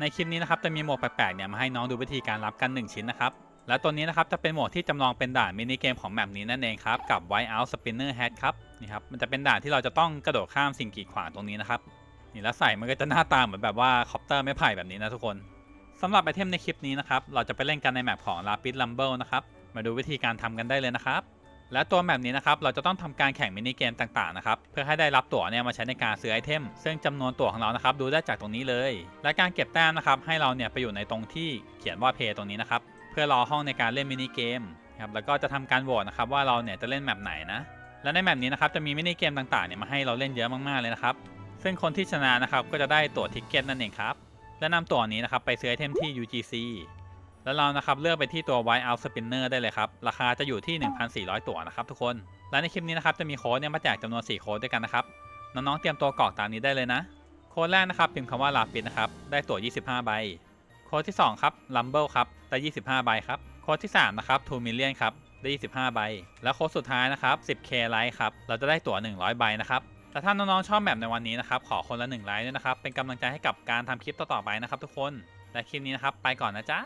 ในคลิปนี้นะครับจะมีหมวกแปลกๆเนี่ยมาให้น้องดูวิธีการรับกัน 1 ชิ้นนะครับและตัวนี้นะครับจะเป็นหมวกที่จำลองเป็นด่านมินิเกมของแมปนี้นั่นเองครับกับ White Out Spinner Hat ครับนี่ครับมันจะเป็นด่านที่เราจะต้องกระโดดข้ามสิ่งกีดขวางตรงนี้นะครับนี่แล้วใส่มันก็จะหน้าตาเหมือนแบบว่าคอปเตอร์ไม่ไผ่แบบนี้นะทุกคนสำหรับไอเทมในคลิปนี้นะครับเราจะไปเล่นกันในแมปของ Rapid Rumble นะครับมาดูวิธีการทำกันได้เลยนะครับ และตัวแมปนี้นะครับเราจะต้องทำการแข่งมินิเกมต่างๆนะครับเพื่อให้ได้รับตั๋วเนี่ยมาใช้ในการซื้อไอเทม ซึ่งจำนวนตั๋วของเรานะครับดูได้จากตรงนี้เลย และการเก็บแต้มนะครับให้เราเนี่ยไปอยู่ในตรงที่เขียนว่าเพย์ตรงนี้นะครับเพื่อรอห้องในการเล่นมินิเกมครับแล้วก็จะทำการโหวตนะครับว่าเราเนี่ยจะเล่นแมปไหนนะและในแมปนี้นะครับจะมีมินิเกมต่างๆเนี่ยมาให้เราเล่นเยอะมากๆเลยนะครับซึ่งคนที่ชนะนะครับก็จะได้ตั๋วทิกเก็ตนั่นเองครับและนำตั๋วนี้นะครับไปซื้อไอเทมที่ UGC แล้วเรานะครับเลือกไปที่ตัว White Out Spinner ได้เลยครับ ราคาจะอยู่ที่ 1,400 ตัวนะครับทุกคน และในคลิปนี้นะครับจะมีโค้ดเนี่ยมาแจกจำนวน 4 โค้ดด้วยกันนะครับ น้องๆเตรียมตัวกรอกตามนี้ได้เลยนะ โค้ดแรกนะครับพิมพ์คำว่าลาปิดนะครับ ได้ตั๋ว 25 ใบ โค้ดที่ 2 ครับ Rumble ครับ ได้ 25 ใบครับ โค้ดที่ 3 นะครับ2 million ครับ ได้ 25 ใบ และโค้ดสุดท้ายนะครับ 10k ไลค์ครับ เราจะได้ตั๋ว 100 ใบนะครับแต่ถ้าน้องๆชอบแบบในวันนี้นะครับ ขอคนละ1ไลค์ด้วยนะครับ เป็นกำลังใจให้กับการทำคลิปต่อๆไปนะครับทุกคน และคลิปนี้นะครับ ไปก่อนนะจ๊ะ